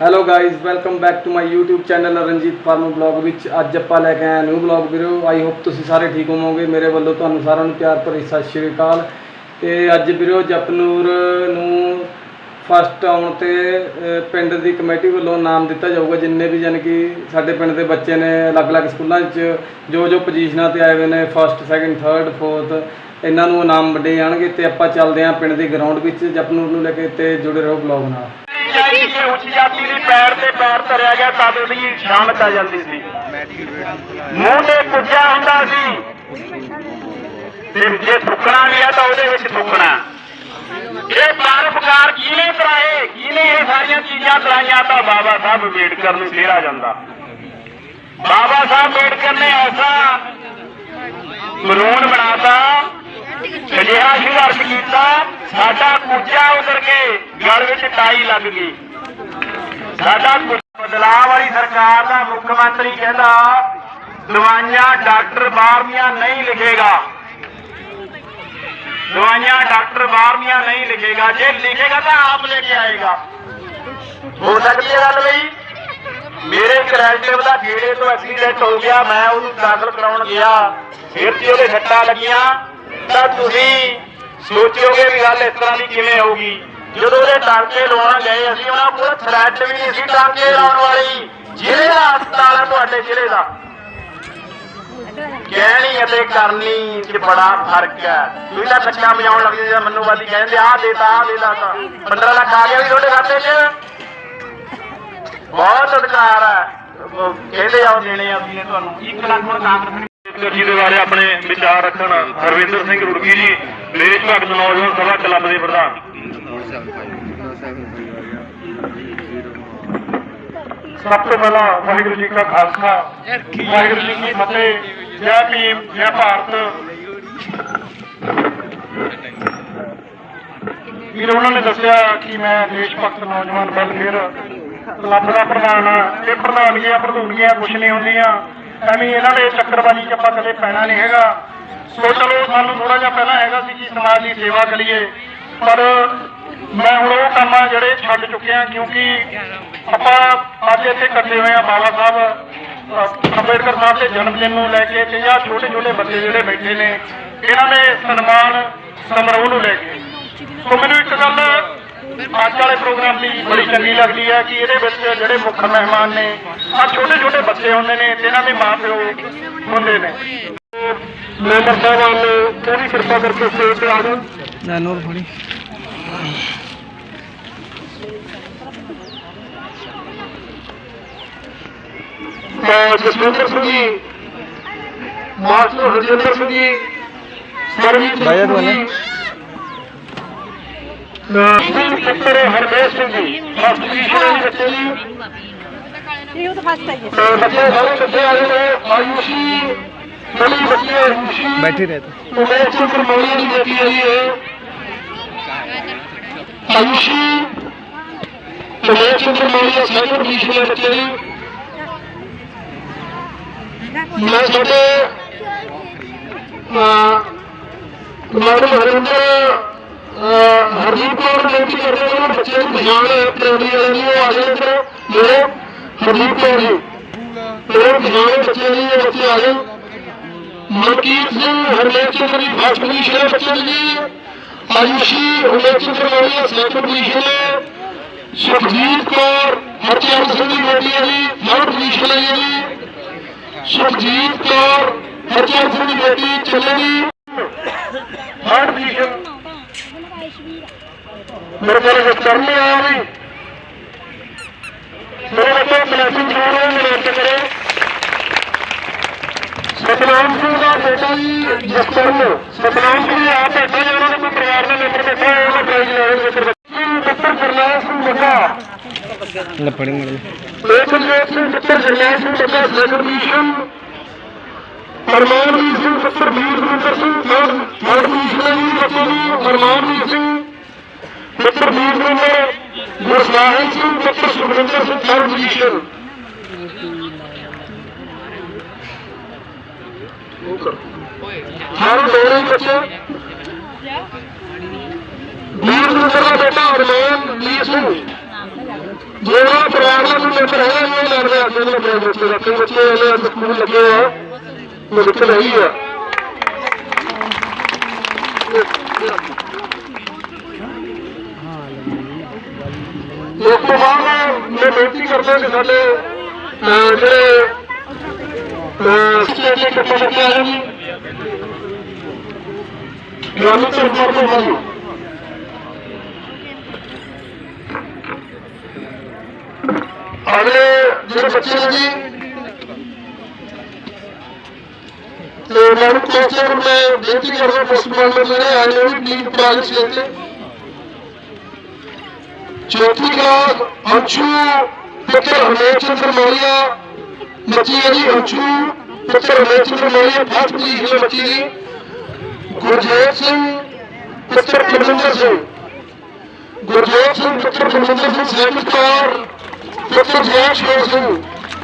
Hello guys welcome back to my YouTube channel Ranjeet farm blog ਵਿੱਚ ਅੱਜ ਆਪਾਂ ਲੈ ਕੇ ਆਏ ਨਿਊ ਬਲੌਗ ਵੀਰੋ। ਆਈ ਹੋਪ ਤੁਸੀਂ ਸਾਰੇ ਠੀਕ ਹੋਵੋਗੇ। ਮੇਰੇ ਵੱਲੋਂ ਤੁਹਾਨੂੰ ਸਾਰਿਆਂ ਨੂੰ ਪਿਆਰ ਭਰੀ ਸਤਿ ਸ਼੍ਰੀ ਅਕਾਲ। ਤੇ ਅੱਜ ਵੀਰੋ, ਜਪਨੂਰ ਨੂੰ ਫਸਟ ਆਉਣ ਤੇ ਪਿੰਡ ਦੀ ਕਮੇਟੀ ਵੱਲੋਂ ਨਾਮ ਦਿੱਤਾ ਜਾਊਗਾ। ਜਿੰਨੇ ਵੀ ਜਾਣੀ ਕਿ ਸਾਡੇ ਪਿੰਡ ਦੇ ਬੱਚੇ ਨੇ, ਅਲੱਗ-ਅਲੱਗ ਸਕੂਲਾਂ 'ਚ ਜੋ ਜੋ ਪੋਜੀਸ਼ਨਾਂ ਤੇ ਆਏ ਹੋਏ ਨੇ ਫਸਟ ਸੈਕੰਡ ਥਰਡ ਫੋਰਥ ਇਹਨਾਂ ਨੂੰ ਇਨਾਮ ਵੰਡੇ ਜਾਣਗੇ। ਤੇ ਆਪਾਂ ਚੱਲਦੇ ਹਾਂ ਪਿੰਡ ਦੀ ਗਰਾਊਂਡ ਵਿੱਚ, ਜਪਨੂਰ ਨੂੰ ਲੈ ਕੇ ਤੇ ਜੁੜੇ ਰਹੋ ਬਲੌਗ ਨਾਲ। ਜਾਈ ਉੱਚ ਜਾਤੀ ਦੀ ਪੈਰ ਤੇ ਪੈਰ ਧਰਿਆ ਗਿਆ ਤਦ ਉਹਦੀ ਸ਼ਾਮਤ ਆ ਜਾਂਦੀ ਸੀ। ਮੂੰਹ ਤੇ ਕੁੱਜਾ ਹੁੰਦਾ ਸੀ। ਤੇ ਜੇ ਥੁੱਕਣਾ ਵੀ ਆ ਤਾਂ ਉਹਦੇ ਵਿੱਚ ਥੁੱਕਣਾ ਇਹ ਪਰਉਪਕਾਰ ਕਿਹਨੇ ਕਰਾਏ? ਕਿਹਨੇ ਇਹ ਸਾਰੀਆਂ ਚੀਜ਼ਾਂ ਕਰਾਈਆਂ? ਤਾਂ ਬਾਬਾ ਸਾਹਿਬ ਅੰਬੇਡਕਰ ਨੂੰ ਕਿਹਾ ਜਾਂਦਾ। ਬਾਬਾ ਸਾਹਿਬ ਅੰਬੇਡਕਰ ਨੇ ਐਸਾ ਕਾਨੂੰਨ ਬਣਾਤਾ, ਅਜਿਹਾ ਸੰਘਰਸ਼ ਕੀਤਾ, ਸਾਡਾ ਕੁੱਜਾ ਉਤਰ ਕੇ ਗਲ ਵਿੱਚ ਟਾਈ ਲੱਗ ਗਈ। ਸਾਡਾ ਬਦਲਾਅ ਵਾਲੀ ਸਰਕਾਰ ਦਾ ਮੁੱਖ ਮੰਤਰੀ ਕਹਿੰਦਾ, ਦਵਾਈਆਂ ਡਾਕਟਰ ਬਾਹਰਵੀਆਂ ਨਹੀਂ ਲਿਖੇਗਾ। ਦਵਾਈਆਂ ਡਾਕਟਰ ਬਾਹਰਵੀਆਂ ਨਹੀਂ ਲਿਖੇਗਾ। ਜੇ ਲਿਖੇਗਾ ਤਾਂ ਆਪ ਲੈ ਕੇ ਆਏਗਾ। ਹੋ ਸਕਦੀ ਹੈ ਗੱਲ ਬਈ ਮੇਰੇ ਇੱਕ ਦਾ ਗੇੜੇ ਤੋਂ ਐਕਸੀਡੈਂਟ ਹੋ ਗਿਆ, ਮੈਂ ਉਹਨੂੰ ਦਾਖਲ ਕਰਾਉਣ ਗਿਆ। ਫਿਰ ਤੇ ਉਹਦੇ ਸੱਟਾਂ ਲੱਗੀਆਂ। ਤਾਂ ਤੁਸੀਂ ਸੋਚੋਗੇ ਵੀ ਗੱਲ ਇਸ ਤਰ੍ਹਾਂ ਦੀ ਕਿਵੇਂ ਹੋਊਗੀ? ਜਦੋਂ ਉਹਦੇ ਟਾਂਕੇ ਲਵਾਉਣ ਗਏ, ਅਸੀਂ ਉਹਨਾਂ ਕੋਲ ਥ੍ਰੈਡ ਵੀ ਨਹੀਂ ਸੀ ਟਾਂਕੇ ਲਾਉਣ ਵਾਲੀ। ਜ਼ਿਲ੍ਹੇ ਦਾ ਹਸਪਤਾਲ ਹੈ ਤੁਹਾਡੇ ਜ਼ਿਲ੍ਹੇ ਦਾ। ਕਹਿਣੀ ਅਤੇ ਕਰਨੀ 'ਚ ਬੜਾ ਫ਼ਰਕ ਹੈ। ਤੁਸੀਂ ਤਾਂ ਕੱਚਾ ਵਜਾਉਣ ਲੱਗ ਜਾਂਦੇ ਮਨੂਵਾਦੀ ਕਹਿੰਦੇ, ਆਹ ਦੇਤਾ ਆਹ ਦੇਤਾ ਤਾਂ 15 ਲੱਖ ਆ ਗਿਆ ਵੀ ਤੁਹਾਡੇ ਖਾਤੇ 'ਚ? ਬਹੁਤ ਅਧਿਕਾਰ ਹੈ। ਕਹਿੰਦੇ ਆ, ਉਹ ਦੇਣੇ ਆ ਅਸੀਂ ਤੁਹਾਨੂੰ। 1 ਲੱਖ ਹੁਣ ਕਾਂਗਰਸ ਜੀ ਦੇ ਬਾਰੇ ਆਪਣੇ ਵਿਚਾਰ ਰੱਖਣ। ਹਰਵਿੰਦਰ ਸਿੰਘ ਰੁੜਕੀ ਜੀ ਦੇਸ਼ ਭਗਤ ਨੌਜਵਾਨ ਸਭਾ ਕਲੱਬ ਦੇ ਪ੍ਰਧਾਨ। ਸਭ ਤੋਂ ਪਹਿਲਾਂ ਵਾਹਿਗੁਰੂ ਜੀ ਕਾ ਖਾਲਸਾ, ਵਾਹਿਗੁਰੂ ਜੀ ਕੀ ਫਤਿਹ, ਜੈ ਭੀਮ, ਜੈ ਭਾਰਤ। ਵੀਰ, ਉਹਨਾਂ ਨੇ ਦੱਸਿਆ ਕਿ ਮੈਂ ਦੇਸ਼ ਭਗਤ ਨੌਜਵਾਨ ਵੈਲਫੇਅਰ ਕਲੱਬ ਦਾ ਪ੍ਰਧਾਨ ਆ ਇਹ ਪ੍ਰਧਾਨੀਆਂ ਪ੍ਰਧੂਨੀਆਂ ਕੁਛ ਨਹੀਂ ਹੁੰਦੀਆਂ। ਐਵੇਂ ਇਹਨਾਂ ਦੇ ਚੱਕਰਬਾਜੀ 'ਚ ਆਪਾਂ ਕਦੇ ਪੈਣਾ ਨਹੀਂ ਹੈਗਾ। ਸੋ ਚਲੋ, ਸਾਨੂੰ ਥੋੜਾ ਜਿਹਾ ਪਹਿਲਾਂ ਹੈਗਾ ਸੀ ਕਿ ਸਮਾਜ ਦੀ ਸੇਵਾ ਕਰੀਏ। ਪਰ ਮੈਂ ਹੁਣ ਉਹ ਕੰਮ ਆ ਜਿਹੜੇ ਛੱਡ ਚੁੱਕਿਆ ਕਿਉਂਕਿ ਆਪਾਂ ਅੱਜ ਇੱਥੇ ਇਕੱਠੇ ਹੋਏ ਆ ਬਾਬਾ ਸਾਹਿਬ ਅੰਬੇਡਕਰ ਸਾਹਿਬ ਦੇ ਜਨਮ ਦਿਨ ਨੂੰ ਲੈ ਕੇ ਤੇ ਜਾਂ ਛੋਟੇ ਛੋਟੇ ਬੱਚੇ ਜਿਹੜੇ ਬੈਠੇ ਨੇ, ਇਹਨਾਂ ਦੇ ਸਨਮਾਨ ਸਮਾਰੋਹ ਨੂੰ ਲੈ ਕੇ। ਸੋ ਮੈਨੂੰ ਇੱਕ ਗੱਲ ਅੱਜ ਵਾਲੇ ਪ੍ਰੋਗਰਾਮ ਦੀ ਬੜੀ ਚੰਗੀ ਲੱਗਦੀ ਹੈ ਕਿ ਇਹਦੇ ਵਿੱਚ ਜਿਹੜੇ ਮੁੱਖ ਮਹਿਮਾਨ ਨੇ ਆ ਛੋਟੇ ਛੋਟੇ ਬੱਚੇ ਹੁੰਦੇ ਨੇ ਤੇ ਇਹਨਾਂ ਦੇ ਮਾਪਿਓ ਹੁੰਦੇ ਨੇ। ਮੈਂਬਰ ਸਾਹਿਬਾਨ ਨੇ ਉਹ ਕਿਰਪਾ ਕਰਕੇ ਸਟੇਜ ਤੇ ਆ ਜਾਣ ਨੈਨੋਰ ਫੜੀ ਜਸਵਿੰਦਰ ਸਿੰਘ ਜੀ। ਮਾਸਟਰ ਹਰਜਿੰਦਰ ਸਿੰਘ ਜੀ। ਸਰਵੀਰ ਬਾਇਆ ਦੁਆਲੇ। ਪੁੱਤਰ ਹਰਮੇਸ਼ ਸਿੰਘ ਜੀ। ਫਸਟ ਪੋਜੀਸ਼ਨ ਦੇ ਬੱਚੇ ਜੀ ਇਹ ਉਹ ਤਾਂ ਫਸਟ ਆਈ ਹੈ ਬੱਚੇ ਸਾਰੇ ਬੱਚੇ ਆ ਗਏ ਨੇ? ਆਯੂਸ਼ੀ ਬੜੀ ਬੱਚੀ ਆਯੂਸ਼ੀ ਬੈਠੇ ਰਹੇ ਤੂੰ। ਉਮੇਸ਼ ਚੰਦਰ ਮੌਲੀਆ ਦੀ ਬੇਟੀ ਹੈ ਜੀ ਇਹ ਆਯੂਸ਼ੀ ਉਮੇਸ਼ ਚੰਦਰ ਮੌਲੀਆ ਬੱਚੇ ਮੈਂ ਸਾਡੇ ਮੈਡਮ ਹਰਿੰਦਰ ਅਹ, ਹਰਦੀਪ ਕੌਰ ਨੂੰ ਬੇਨਤੀ ਕਰਦੇ ਹਾਂ ਬੱਚੇ ਨੂੰ ਪਛਾਣ ਪ੍ਰਾਇਮਰੀ ਵਾਲੇ ਨੂੰ ਉਹ ਆ ਜਾਣ ਇੱਧਰ। ਮੇਰੇ ਹਰਦੀਪ ਕੌਰ ਜੀ ਮੇਰੇ ਪਛਾਣ ਬੱਚੇ ਜੀ ਬੱਚੇ ਆ ਜਾਣ। ਮਨਕੀਰ ਸਿੰਘ ਹਰਮੇਸ਼ ਸਿੰਘ ਜੀ ਫਸਟ ਪੋਜੀਸ਼ਨ ਦੇ ਬੱਚੇ ਨੇ ਜੀ। ਆਯੂਸ਼ੀ ਉਮੇਸ਼ ਚੰਦਰ ਮੌਲੀਆ ਸੈਕੰਡ ਪੋਜੀਸ਼ਨ ਹੈ ਸੁਖਜੀਤ ਕੌਰ ਹਰਚਰਨ ਸਿੰਘ ਦੀ ਬੇਟੀ ਹੈ ਜੀ ਥਰਡ ਪੋਜੀਸ਼ਨ ਹੈ ਜੀ। ਸੁਖਜੀਤ ਕੌਰ ਹਰਚਰਨ ਸਿੰਘ ਦੀ ਬੇਟੀ ਚੱਲੇਗੀ ਥਰਡ ਪੋਜੀਸ਼ਨ ਮੇਰੇ ਕੋਲ ਜੋ ਕਰਨੇ ਆਇਆ ਵੀ ਮੇਰੇ ਬੱਚੇ ਬਲੈਸਿੰਗ ਜ਼ਰੂਰ ਹੈ ਮੇਰੇ ਉੱਤੇ ਸਤਨਾਮ ਸਿੰਘ ਬੇਟਾ ਜੀ ਜਸਕਰਨ ਸਤਨਾਮ ਸਿੰਘ ਦਾ ਆਪ ਜੀ ਉਹਨਾਂ ਦੇ ਕੋਈ ਪਰਿਵਾਰ ਦਾ ਮੈਂਬਰ ਬੈਠਾ ਹੈ ਉਹਨਾਂ ਪ੍ਰਾਈਜ਼ ਲੈ ਰਹੇ ਮਿੱਤਰ ਜਰਨੈਲ ਸਿੰਘ ਬੱਗਾ ਲੱਪੜੀ ਮੜ ਏਕਮਜੋਤ ਸਿੰਘ ਪੁੱਤਰ ਜਰਨੈਲ ਸਿੰਘ ਬੱਗਾ ਸੈਕੰਡ ਪੋਜੀਸ਼ਨ ਅਰਮਾਨਵੀਰ ਸਿੰਘ ਪੁੱਤਰ ਵੀਰ ਸਿੰਘ ਥਰਡ ਥਰਡ ਜੀ ਬੱਚੇ ਦੀ ਅਰਮਾਨਵੀਰ ਸਿੰਘ ਪੁੱਤਰ ਵੀਰ ਗੁਰਸਾਹਿਬ ਸਿੰਘ ਪੁੱਤਰ ਸੁਖਵਿੰਦਰ ਸਿੰਘ ਥਰਡ ਪੋਜੀਸ਼ਨ ਸਾਰੇ ਬੱਚੇ ਵੀਰ ਗੁਰਿੰਦਰ ਦਾ ਬੇਟਾ ਅਰਮਾਨ ਵੀਰ ਸਿੰਘ। ਜਿਹੜਾ ਪਰਿਵਾਰ ਨੰਬਰ ਹੈਗਾ ਜੀ ਉਹ ਲੜਦੇ ਅੱਗੇ ਨੂੰ ਆਪਣੇ ਬੱਚੇ ਦਾ। ਕਈ ਬੱਚੇ ਇਹਨੇ ਸਕੂਲ ਲੱਗੇ ਆ। ਮੈਂ ਦਿੱਕਤ ਆ। ਉਸ ਤੋਂ ਬਾਅਦ ਮੈਂ ਬੇਨਤੀ ਕਰਦਾ ਕਿ ਸਾਡੇ ਜਿਹੜੇ ਸਟੇਟ ਦੇ ਕੱਪੜੇ ਬੱਚੇ ਆ ਸਰਕਾਰ ਤੋਂ ਬਾਅਦ। ਅਗਲੇ ਜਿਹੜੇ ਬੱਚੇ ਨੇ ਜੀ, ਤੇ ਮੈਨੂੰ ਕੋਚਰ ਮੈਂ ਬੇਨਤੀ ਕਰਦਾ ਪੋਸਟਮਾਨ ਦੇ ਮੇਰੇ ਆਏ ਨੇ ਵੀ ਪਲੀਜ਼ ਪ੍ਰਾਈਸ ਚੌਥੀ ਕਲਾਸ, ਅੰਸ਼ੂ, ਪੁੱਤਰ ਹਰਮੇਸ਼ ਚੰਦਰ ਮੌਰੀਆ ਬੱਚੀ ਹੈ ਜੀ ਅੰਸ਼ੂ, ਪੁੱਤਰ ਹਰਮੇਸ਼ ਚੰਦਰ ਮੌਰੀਆ ਫਸਟ ਪੋਜੀਸ਼ਨ ਬੱਚੀ ਜੀ। ਗੁਰਜੋਤ ਸਿੰਘ ਪੁੱਤਰ ਕੁਲਵਿੰਦਰ ਸਿੰਘ। ਗੁਰਜੋਤ ਸਿੰਘ ਪੁੱਤਰ ਕੁਲਵਿੰਦਰ ਸਿੰਘ ਸੈਕਿੰਡ ਕੌਰ, ਪੁੱਤਰ ਜੈ ਸ਼ੇਰ ਸਿੰਘ।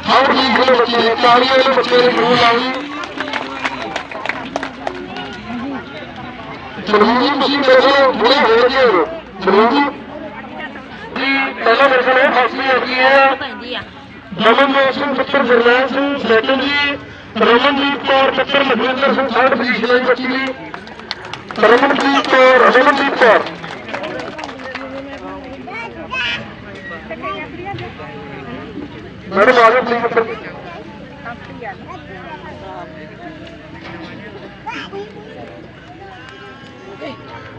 ਹਰ ਜੀ ਦੇ ਬੱਚੇ ਨੇ ਤਾਲੀਆਂ ਦੇ ਬੱਚੇ ਨੇ ਜ਼ਰੂਰ ਲਾਈ ਜਰੂਰ ਤੁਸੀਂ ਮੇਰੇ ਕੋਲ ਬੁਰੇ ਹੋ ਗਏ ਹੋ। ਜਰੂਰ ਜੀ ਪਹਿਲਾਂ ਮੇਰੇ ਕੋਲ ਇਹ ਫਾਸਲੀ ਹੋ ਗਈ ਹੈ। ਪੈਂਦੀ ਰਮਨਜੋਤ ਸਿੰਘ ਪੁੱਤਰ ਗੁਰਨਾਮ ਸਿੰਘ, ਸੈਕਿੰਡ ਜੀ ਰਮਨਦੀਪ ਕੌਰ, ਪੁੱਤਰ ਲਖਵਿੰਦਰ ਸਿੰਘ ਥਰਡ ਪੋਜੀਸ਼ਨ ਹੈ ਜੀ। ਬੱਚੀ ਦੀ ਰਮਨਦੀਪ ਕੌਰ ਰਮਨਦੀਪ ਕੌਰ ਮੈਡਮ ਆ ਜਾਓ ਪਲੀਜ਼ ਉੱਪਰ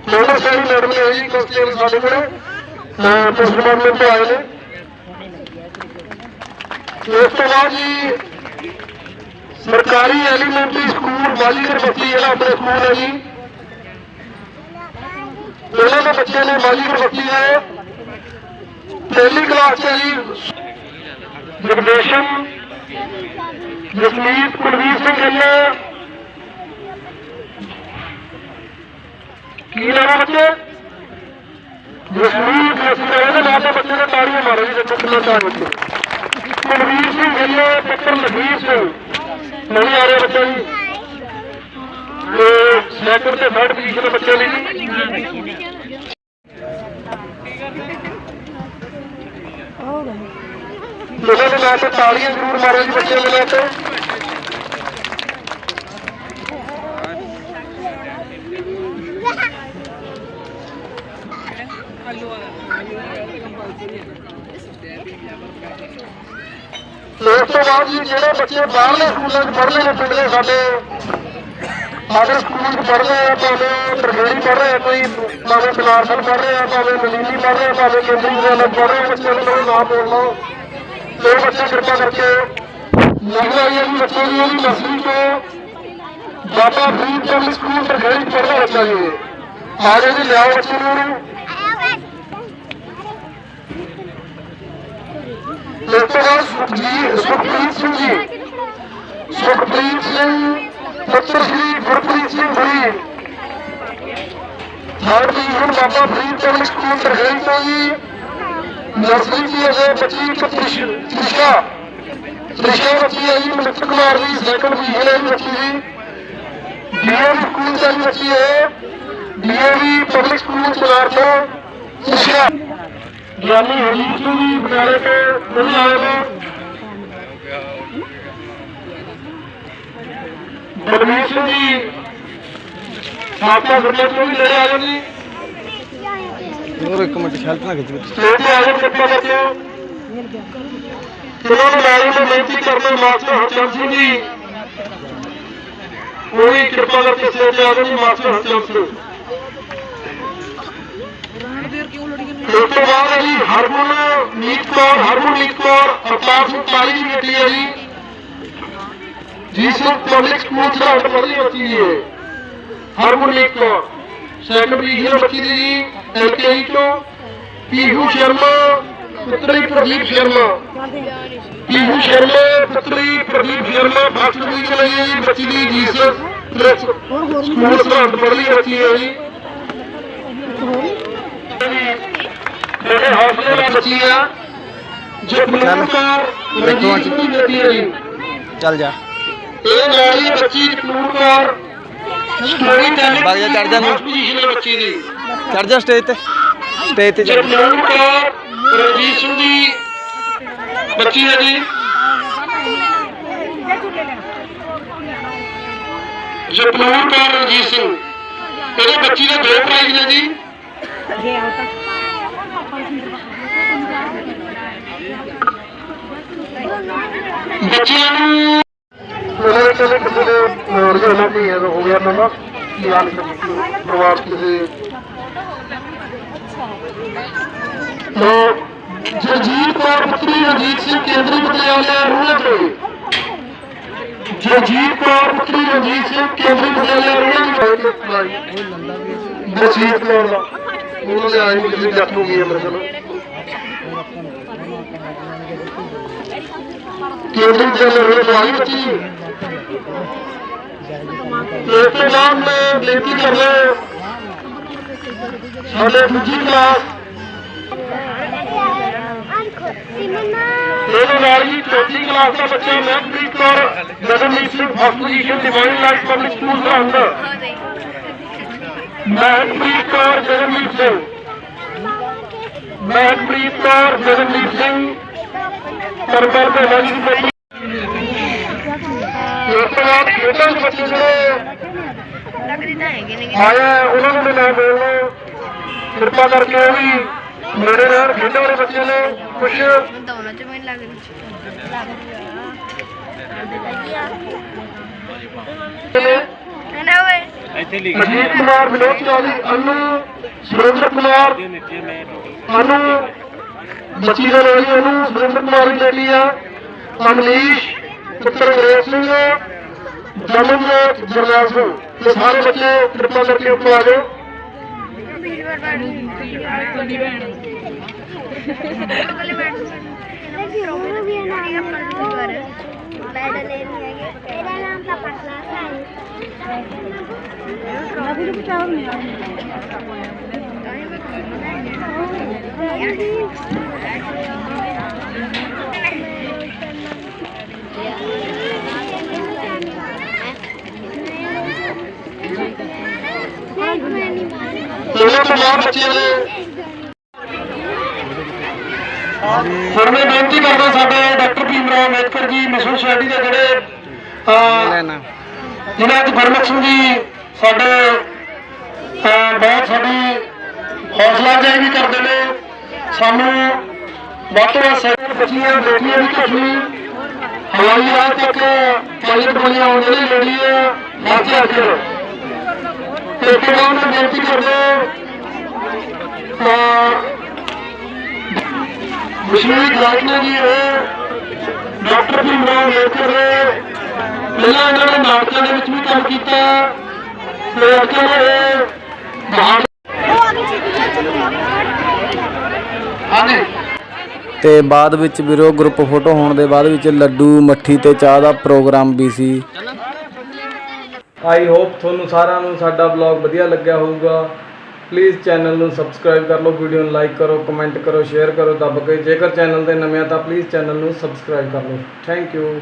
ਮੋਹਨ ਸਿੰਘ ਮੈਡਮ ਨੇ ਜੀ ਕਨਸਟੇਬਲ ਸਾਡੇ ਕੋਲ ਅਹ ਪੋਸਟਮਾਰਟਮ ਤੋਂ ਆਏ ਨੇ ਉਸ ਤੋਂ ਬਾਅਦ ਜੀ ਸਰਕਾਰੀ ਐਲੀਮੈਂਟਰੀ ਸਕੂਲ ਵਾਲੀਗਰ ਬੱਤੀ ਜਿਹੜਾ ਆਪਣੇ ਸਕੂਲ ਹੈ ਜੀ ਉਹਨਾਂ ਦੇ ਬੱਚੇ ਨੇ ਵਾਲੀਗਰ ਬੱਤੀ ਹੈ। ਪਹਿਲੀ ਕਲਾਸ 'ਚ ਜੀ ਜਗਦੇਸ਼ਮ ਜਸਮੀਤ, ਕੁਲਵੀਰ ਸਿੰਘ ਗਿੱਲ ਕੀ ਨਾਮ ਬੱਚੇ? ਜਸਮੀਤ ਜਸਮੀਤ ਦੇ ਨਾਮ ਤੇ ਬੱਚੇ ਨੇ ਤਾੜੀਆਂ ਮਾਰੋ ਜੀ, ਦੇਖੋ ਕਿੰਨਾ ਤਾਂ ਬੱਚੇ। ਕੁਲਵੀਰ ਸਿੰਘ ਗਿੱਲ ਪੁੱਤਰ ਲਖਵੀਰ ਸਿੰਘ। ਨਹੀਂ ਆ ਰਿਹਾ ਬੱਚਾ ਜੀ। ਸੈਕੰਡ ਤੇ ਥਰਡ ਪੋਜੀਸ਼ਨ ਦੇ ਬੱਚੇ ਨੇ ਜੀ ਦੇ ਨਾਂ ਤੇ ਤਾੜੀਆਂ ਜ਼ਰੂਰ ਮਾਰੋ ਜੀ ਬੱਚਿਆਂ ਦੇ ਨਾਂ ਤੇ। ਉਸ ਤੋਂ ਬਾਅਦ ਜੀ ਜਿਹੜੇ ਬੱਚੇ ਬਾਹਰਲੇ ਸਕੂਲਾਂ 'ਚ ਪੜ੍ਹਦੇ ਨੇ ਪਿੰਡਲੇ ਸਾਡੇ ਅਗਰ ਸਕੂਲ 'ਚ ਪੜ੍ਹਦੇ ਆ, ਭਾਵੇਂ ਤਰਗੇੜੀ ਪੜ੍ਹ ਰਹੇ ਆ, ਕੋਈ ਭਾਵੇਂ ਬਨਾਰਸਲ ਪੜ੍ਹ ਰਹੇ ਆ, ਭਾਵੇਂ ਨਲੀਨੀ ਪੜ੍ਹ ਰਹੇ ਆ, ਭਾਵੇਂ ਕੇਂਦਰੀ ਵਿਦਿਆਲਿਆ ਪੜ੍ਹ ਰਹੇ ਆ, ਬੱਚਿਆਂ ਨੂੰ ਮੈਨੂੰ ਨਾਮ ਬੋਲ ਤੇ ਬੱਚੇ ਕਿਰਪਾ ਕਰਕੇ ਨਜ਼ਰ ਆਈ ਜੀ, ਬੱਚੇ ਦੀ ਇਹਦੀ ਨਸਲੀ ਤੋਂ ਬਾਬਾ ਫਰੀਦ ਚੰਦ ਸਕੂਲ ਤਰਗੇੜੀ 'ਚ ਪੜ੍ਹਦਾ ਬੱਚਾ ਜੀ ਇਹ। ਆ ਜੀ, ਲਿਆਓ ਬੱਚੇ ਨੂੰ ਉਹਨੂੰ। ਤੋਂ ਬਾਅਦ ਸੁਖਜੀਤ ਸੁਖਪ੍ਰੀਤ ਸਿੰਘ ਜੀ। ਸੁਖਪ੍ਰੀਤ ਸਿੰਘ ਪੁੱਤਰ Shri Gurpreet Singh ji. Third division Baba Farid public school Targedi ਤੋਂ ਜੀ ਨਰਸਰੀ ਦੀ ਅਜੇ ਬੱਚੀ ਇੱਕ ਤ੍ਰਿਸ਼ਾ ਤ੍ਰਿਸ਼ਾ। ਬੱਚੀ ਹੈ ਜੀ ਮਨਿੰਦਰ ਕੁਮਾਰ ਦੀ ਸੈਕੰਡ ਡਿਵੀਜ਼ਨ ਹੈ ਜੀ ਬੱਚੀ ਦੀ ਡੀਏਵੀ ਸਕੂਲ ਦਾ ਜੀ ਬੱਚੀ ਹੈ। ਡੀਏਵੀ ਪਬਲਿਕ ਸਕੂਲ ਚਨਾਰ ਤੋਂ ਤ੍ਰਿਸ਼ਾ। ਗਿਆਨੀ ਹਰਜੀਤ ਜੀ ਬਟਾਲੇ ਤੋਂ ਮਿਲ ਆਏ ਬਲਵੀਰ ਸਿੰਘ ਜੀ ਮਾਤਾ ਗੁਰਮਤ ਤੋਂ ਵੀ ਲੜੇ ਆ ਗਏ ਜੀ। ਹੋਰ ਇੱਕ ਮਿੰਟ ਸ਼ੈਲਫ ਨਾ ਖਿੱਚ ਵਿੱਚ। ਤੇ ਆ ਗਏ ਕਿਰਪਾ ਕਰਕੇ ਨੂੰ ਲਾਰੀ ਨੂੰ ਬੇਨਤੀ ਕਰਦਾ ਮਾਸਟਰ ਹਰਚੰਦ ਸਿੰਘ ਜੀ। ਵੀ ਕਿਰਪਾ ਕਰਕੇ ਸਟੇਟ ਤੇ ਆ ਗਏ ਜੀ ਮਾਸਟਰ ਹਰਚੰਦ ਸਿੰਘ। ਉਸ ਤੋਂ ਬਾਅਦ ਜੀ ਹਰਮਨ ਨੀਤ ਕੌਰ ਹਰਮਨ ਨੀਤ ਕੌਰ ਅਵਤਾਰ ਸਿੰਘ ਪਾਲੀ ਦੀ ਬੇਟੀ ਹੈ ਜੀ। ਜਿਸ ਨੂੰ ਪਬਲਿਕ ਸਕੂਲ ਚ ਹੱਟ ਪੜ੍ਹਦੀ ਬੱਚੀ ਹੈ ਹਰਮਨ ਨੀਤ ਕੌਰ। ਸੈਕੰਡ ਪੋਜੀਸ਼ਨ ਬੱਚੀ ਦੀ ਜੀ ਐਲਕੇਜੀ ਤੋਂ ਪੀਹੂ ਸ਼ਰਮਾ ਪੁੱਤਰੀ ਪ੍ਰਦੀਪ ਸ਼ਰਮਾ। ਪੀਹੂ ਸ਼ਰਮਾ ਪੁੱਤਰੀ ਪ੍ਰਦੀਪ ਸ਼ਰਮਾ ਫਸਟ ਪੋਜੀਸ਼ਨ ਹੈ ਜੀ ਬੱਚੀ ਦੀ ਜਿਸ ਸਕੂਲ ਸਰਹੰਦ ਪੜ੍ਹਦੀ ਬੱਚੀ ਹੈ ਜੀ। ਮੇਰੇ ਹੌਸਲੇ ਨਾਲ ਬੱਚੀ ਆ। ਜੋ ਬਲੂਕਾਰ ਰਣਜੀਤ ਦੀ ਬੇਟੀ ਹੈ ਜੀ। ਚੱਲ ਜਾ। ਇਹ ਹੀ ਬੱਚੀ ਬਲੂਕਾਰ ਸਟੋਰੀ ਟੈਲਿੰਗ ਵਗ ਜਾ, ਚੜ੍ਹ ਜਾ ਨੂੰ। ਪੋਜੀਸ਼ਨ ਬੱਚੀ ਦੀ। ਚੜ ਜਾ ਸਟੇਜ ਤੇ। ਸਟੇਜ ਤੇ ਚੜ੍ਹ। ਜਾ। ਜਰਨੂਰ ਕੌਰ ਰਣਜੀਤ ਸਿੰਘ ਦੀ ਬੱਚੀ ਹੈ ਜੀ। ਜਪਨੂਰ ਕੌਰ ਰਣਜੀਤ ਸਿੰਘ। ਇਹਦੇ ਬੱਚੀ ਦੇ ਦੋ ਪ੍ਰਾਈਜ਼ ਨੇ ਜੀ। ਬੱਚਿਆਂ ਨੂੰ ਉਹਨਾਂ ਦੇ ਕਹਿੰਦੇ ਕਿਸੇ ਦੇ ਰੁਝਾਨਾਂ ਨਹੀਂ ਹੈ ਗਿਆ ਨਾ ਯਾਨ ਪਰਿਵਾਰ ਕਿਸੇ ਤੋ ਜਰਜੀਤ ਕੌਰ ਪੁੱਤਰੀ ਰਣਜੀਤ ਸਿੰਘ ਕੇਂਦਰੀ ਵਿਦਿਆਲਿਆ ਰੂਲੇ ਤੋਂ ਜਰਜੀਤ ਕੌਰ ਪੁੱਤਰੀ ਰਣਜੀਤ ਸਿੰਘ ਕੇਂਦਰੀ ਵਿਦਿਆਲਿਆ ਰੂਲੇ ਤੋਂ ਜਰਜੀਤ ਕੌਰ ਦਾ। ਉਹਨਾਂ ਦੇ ਆਈ ਕਿਸੇ ਜੱਟ ਹੋ ਗਈ ਹੈ ਮੇਰੇ ਕੋਲ ਕੇਂਦਰੀ ਵਿਦਿਆਲਿਆ ਰੂਲੇ ਤੋਂ ਆਈ ਬੱਚੀ ਤੇ ਇਸ ਤੋਂ ਬਾਅਦ ਮੈਂ ਬੇਨਤੀ ਕਰਦਾ ਸਾਡੇ ਦੂਜੀ ਕਲਾਸ ਇਹਦੇ ਨਾਲ ਹੀ ਚੌਥੀ ਕਲਾਸ ਦਾ ਬੱਚਾ Mehakpreet Kaur Gagandeep Singh first position divine life public school ਦਾ ਅੰਦਰ। ਮਹਿਕਪ੍ਰੀਤ ਕੌਰ ਗਗਨਦੀਪ ਸਿੰਘ। ਮਹਿਕਪ੍ਰੀਤ ਕੌਰ ਗਗਨਦੀਪ ਤੋਂ ਬਾਅਦ ਖੇਡਾਂ ਦੇ ਬੱਚੇ ਜਿਹੜੇ ਆਇਆ ਉਹਨਾਂ ਨੂੰ ਵੀ ਨਾ ਬੋਲਣਾ ਕਿਰਪਾ ਕਰਕੇ ਉਹ ਵੀ ਮੇਰੇ ਨਾਲ ਖੇਡਣ ਵਾਲੇ ਬੱਚੇ ਨੇ ਕੁਝ ਦੋਨੋਂ ਚ ਮੈਨੂੰ ਲੱਗਦੀ ਹੈ ਨਾ ਅਜੀਤ ਕੁਮਾਰ, ਵਿਨੋਦ ਚੌਧਰੀ ਅਨੂ, ਸੁਰਿੰਦਰ ਕੁਮਾਰ, ਅਨੂ, ਬੱਚੀ ਦਾ ਨਾਮ ਹੀ ਅਨੂ, ਸੁਰਿੰਦਰ ਕੁਮਾਰ ਦੀ ਬੇਟੀ ਆ। ਅਮਨੀਸ਼ ਪੁੱਤਰ ਨਰੇਸ਼ ਸਿੰਘ ਜਮਨਜੋਤ ਜਰਨੈਲ ਸਿੰਘ। ਇਹ ਸਾਰੇ ਬੱਚੇ ਕਿਰਪਾ ਕਰਕੇ ਉੱਪਰ ਆ ਜਾਓ। ਪਿਛਲੀ ਵਾਰ ਬੈਠ ਕੋਲੀ ਬੈਠ ਕੋਲੀ ਬੈਠ ਟਰੋਫੀ ਵੀ ਨਾ ਇਹ ਆਪਾਂ ਨੂੰ ਵਾਰ ਮੈਡਲ ਲੈ ਨਹੀਂ ਹੈਗੇ ਇਹਦਾ ਨਾਮ ਤਾਂ ਪਟਨਾ ਸਾਈ ਨਬੀ ਨੂੰ ਬਚਾਓ ਨਹੀਂ ਇਹਨਾਂ ਤੋਂ ਬਾਅਦ ਬੱਚਿਆਂ ਦੇ ਹੁਣ ਮੈਂ ਬੇਨਤੀ ਕਰਦਾ ਸਾਡੇ doctor Bhim Rao Ambedkar ji mission society ਦੇ ਜਿਹੜੇ ਜਿਨ੍ਹਾਂ ਅੱਜ ਗੁਰਮੁਖ ਜੀ ਸਾਡੇ ਬਹੁਤ ਸਾਡੀ ਹੌਸਲਾ ਅਫਜ਼ਾਈ ਵੀ ਕਰਦੇ ਨੇ ਸਾਨੂੰ ਵੱਧ ਤੋਂ ਵੱਧ ਸਹਿਯੋਗ ਬੱਚੀਆਂ ਬੇਟੀਆਂ ਦੀ ਘਟਨੀ ਹਵਾਈ ਜਹਾਜ਼ ਤੱਕ ਪਾਇਲਟ ਬਣੀਆਂ ਆਉਣ ਲਈ ਲੜੀ ਹੈ ਹੱਥ ਅਖਰ ਤੇ ਫਿਰ ਨੂੰ ਬੇਨਤੀ ਕਰਦੇ ਤਾਂ ਮੁਸ਼ਮੀ ਗਲਾਟਨਾ ਜੀ ਇਹ ਡਾਕਟਰ ਭੀਮ ਰਾਓ ਅੰਬੇਦਕਰ ਨੇ ਪਹਿਲਾਂ ਇਹਨਾਂ ਨੇ ਨਾਟਕਾਂ ਦੇ ਵਿੱਚ ਵੀ ਕੰਮ ਕੀਤਾ। ਤੇ ਅੱਜ ਇਹ ਮਹਾਨ ਹਾਂਜੀ। ਤੇ ਬਾਅਦ ਵਿੱਚ ਵੀਰੋ ਗਰੁੱਪ ਫੋਟੋ ਹੋਣ ਦੇ ਬਾਅਦ ਵਿੱਚ ਲੱਡੂ, ਮੱਠੀ ਤੇ ਚਾਹ ਦਾ programme we C. I hope ਤੁਹਾਨੂੰ ਸਾਰਿਆਂ ਨੂੰ ਸਾਡਾ ਵਲੌਗ ਵਧੀਆ ਲੱਗਿਆ ਹੋਊਗਾ। ਪਲੀਜ਼ ਚੈਨਲ ਨੂੰ ਸਬਸਕ੍ਰਾਈਬ ਕਰ ਲਓ ਵੀਡੀਓ ਨੂੰ ਲਾਈਕ ਕਰੋ ਕਮੈਂਟ ਕਰੋ ਸ਼ੇਅਰ ਕਰੋ, ਦੱਬ ਕੇ। ਜੇਕਰ ਚੈਨਲ ਤੇ ਨਵੇਂ ਆ ਤਾਂ ਪਲੀਜ਼ ਚੈਨਲ ਨੂੰ ਸਬਸਕ੍ਰਾਈਬ ਕਰ ਲਓ। Thank you